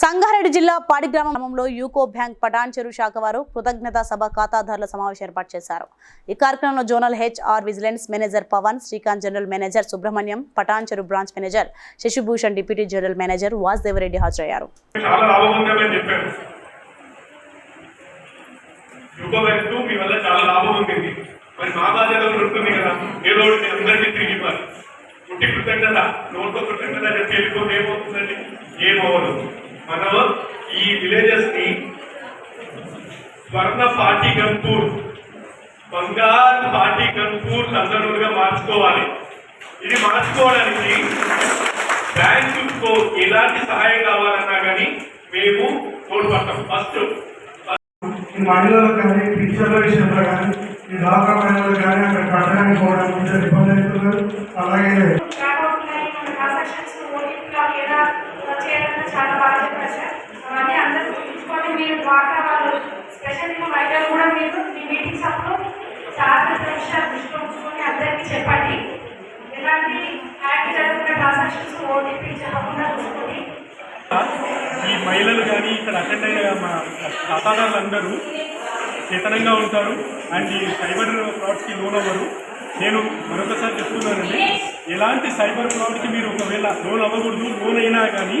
సంగారెడ్డి జిల్లా పాడిగ్రామ గ్రామంలో UCO bank Patan చెరువు శాఖ వారు కృతజ్ఞత సభ ఖాతాదారుల సమావేశం ఏర్పాటు చేశారు ఈ కార్యక్రమంలో zonal HR vigilance manager Pavan Srikanth general manager Subrahmanyam Pathan branch manager Shashibhushan deputy general manager Vasudevareddy హాజరయ్యారు కృతజ్ఞత కృతజ్ఞత చెప్పి వెళ్ళిపోతే ఏమవుతుందండి వర్ణ పార్టీ గంపూర్ బంగారు పార్టీ గంపూర్ తందనూరుగా మార్చుకోవాలి ఇది మార్చుకోవడానికి బ్యాంకు ఎలాంటి సహాయం కావాలన్నా కానీ మేము తోడ్పడతాం ఫస్ట్ మహిళలు కానీ టీచర్ల విషయంలో కానీ ఈ దాకా మహిళలు కానీ అక్కడ కట్టడానికి పోవడం కొంచెం ఇబ్బంది అవుతున్నారు అలాగే చాలా బాగా చెప్పారు సార్ అవన్నీ అందరూ మీరు విషయాలు ఉంచుకొని అందరికీ చెప్పండి ఎలాంటి హ్యాక్ జరుగుతున్న ట్రాన్సాక్షన్స్ ఓటీపీ చెప్పకుండా చూసుకొని ఈ మహిళలు కానీ ఇక్కడ అటెండ్ అయ్యే మా అందరూ చేతనంగా ఉంటారు అండ్ ఈ సైబర్ ఫ్రాడ్స్కి లోన్ అవ్వరు నేను మరొకసారి చెప్తున్నానండి ఎలాంటి సైబర్ ఫ్రాడ్కి మీరు ఒకవేళ లోన్ అవ్వకూడదు లోన్ అయినా కానీ